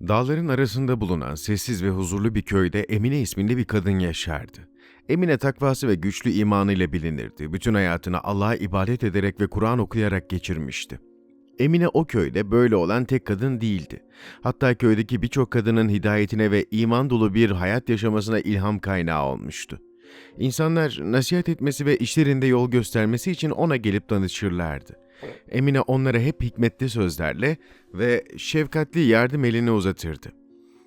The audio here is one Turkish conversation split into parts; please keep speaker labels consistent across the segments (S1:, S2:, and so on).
S1: Dağların arasında bulunan sessiz ve huzurlu bir köyde Emine isminde bir kadın yaşardı. Emine takvası ve güçlü imanıyla bilinirdi. Bütün hayatını Allah'a ibadet ederek ve Kur'an okuyarak geçirmişti. Emine o köyde böyle olan tek kadın değildi. Hatta köydeki birçok kadının hidayetine ve iman dolu bir hayat yaşamasına ilham kaynağı olmuştu. İnsanlar nasihat etmesi ve işlerinde yol göstermesi için ona gelip danışırlardı. Emine onlara hep hikmetli sözlerle ve şefkatli yardım elini uzatırdı.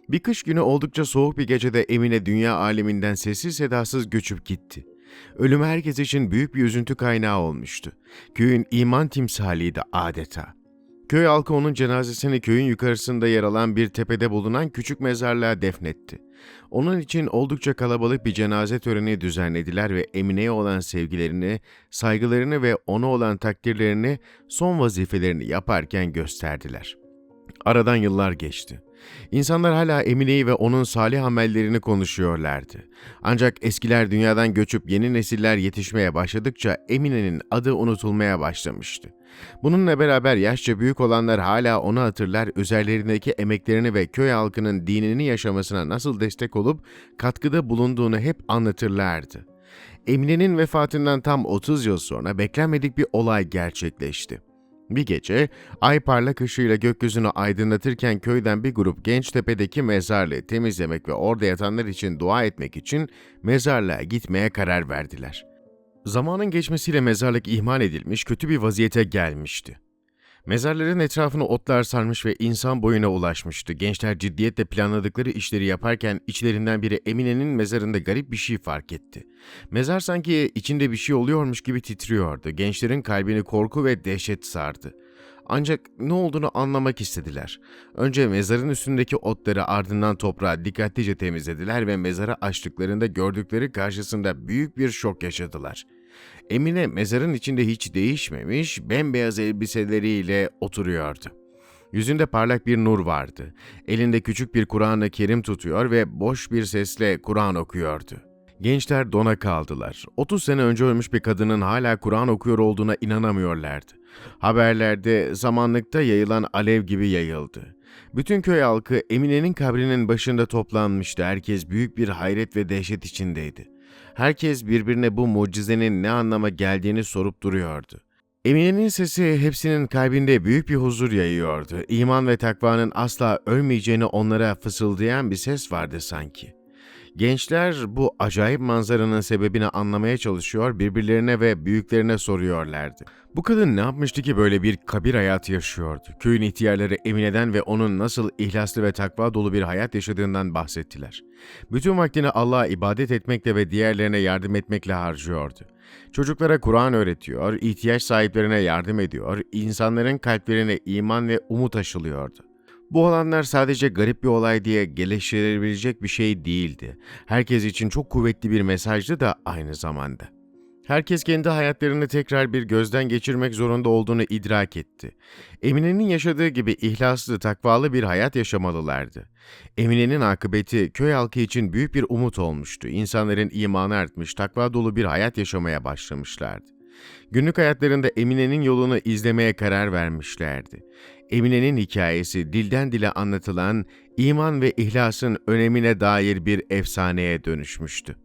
S1: Bir kış günü oldukça soğuk bir gecede Emine dünya aleminden sessiz sedasız göçüp gitti. Ölüm herkes için büyük bir üzüntü kaynağı olmuştu. Köyün iman timsaliydi adeta. Köy halkı onun cenazesini köyün yukarısında yer alan bir tepede bulunan küçük mezarlığa defnetti. Onun için oldukça kalabalık bir cenaze töreni düzenlediler ve Emine'ye olan sevgilerini, saygılarını ve ona olan takdirlerini son vazifelerini yaparken gösterdiler. Aradan yıllar geçti. İnsanlar hala Emine'yi ve onun salih amellerini konuşuyorlardı. Ancak eskiler dünyadan göçüp yeni nesiller yetişmeye başladıkça Emine'nin adı unutulmaya başlamıştı. Bununla beraber yaşça büyük olanlar hala onu hatırlar, üzerlerindeki emeklerini ve köy halkının dinini yaşamasına nasıl destek olup katkıda bulunduğunu hep anlatırlardı. Emine'nin vefatından tam 30 yıl sonra beklenmedik bir olay gerçekleşti. Bir gece ay parlak ışığıyla gökyüzünü aydınlatırken köyden bir grup genç tepedeki mezarlığı temizlemek ve orada yatanlar için dua etmek için mezarlığa gitmeye karar verdiler. Zamanın geçmesiyle mezarlık ihmal edilmiş, kötü bir vaziyete gelmişti. Mezarların etrafını otlar sarmış ve insan boyuna ulaşmıştı. Gençler ciddiyetle planladıkları işleri yaparken içlerinden biri Emine'nin mezarında garip bir şey fark etti. Mezar sanki içinde bir şey oluyormuş gibi titriyordu. Gençlerin kalbini korku ve dehşet sardı. Ancak ne olduğunu anlamak istediler. Önce mezarın üstündeki otları ardından toprağı dikkatlice temizlediler ve mezarı açtıklarında gördükleri karşısında büyük bir şok yaşadılar. Emine mezarın içinde hiç değişmemiş, bembeyaz elbiseleriyle oturuyordu. Yüzünde parlak bir nur vardı. Elinde küçük bir Kur'an-ı Kerim tutuyor ve boş bir sesle Kur'an okuyordu. Gençler dona kaldılar. 30 sene önce ölmüş bir kadının hala Kur'an okuyor olduğuna inanamıyorlardı. Haberlerde zamanlıkta yayılan alev gibi yayıldı. Bütün köy halkı Emine'nin kabrinin başında toplanmıştı. Herkes büyük bir hayret ve dehşet içindeydi. Herkes birbirine bu mucizenin ne anlama geldiğini sorup duruyordu. Emine'nin sesi hepsinin kalbinde büyük bir huzur yayıyordu. İman ve takvanın asla ölmeyeceğini onlara fısıldayan bir ses vardı sanki. Gençler bu acayip manzaranın sebebini anlamaya çalışıyor, birbirlerine ve büyüklerine soruyorlardı. Bu kadın ne yapmıştı ki böyle bir kabir hayatı yaşıyordu? Köyün ihtiyarları Emine'den ve onun nasıl ihlaslı ve takva dolu bir hayat yaşadığından bahsettiler. Bütün vaktini Allah'a ibadet etmekle ve diğerlerine yardım etmekle harcıyordu. Çocuklara Kur'an öğretiyor, ihtiyaç sahiplerine yardım ediyor, insanların kalplerine iman ve umut aşılıyordu. Bu olanlar sadece garip bir olay diye geliştirilebilecek bir şey değildi. Herkes için çok kuvvetli bir mesajdı da aynı zamanda. Herkes kendi hayatlarını tekrar bir gözden geçirmek zorunda olduğunu idrak etti. Emine'nin yaşadığı gibi ihlaslı, takvalı bir hayat yaşamalılardı. Emine'nin akıbeti köy halkı için büyük bir umut olmuştu. İnsanların imanı artmış, takva dolu bir hayat yaşamaya başlamışlardı. Günlük hayatlarında Emine'nin yolunu izlemeye karar vermişlerdi. Emine'nin hikayesi dilden dile anlatılan iman ve ihlasın önemine dair bir efsaneye dönüşmüştü.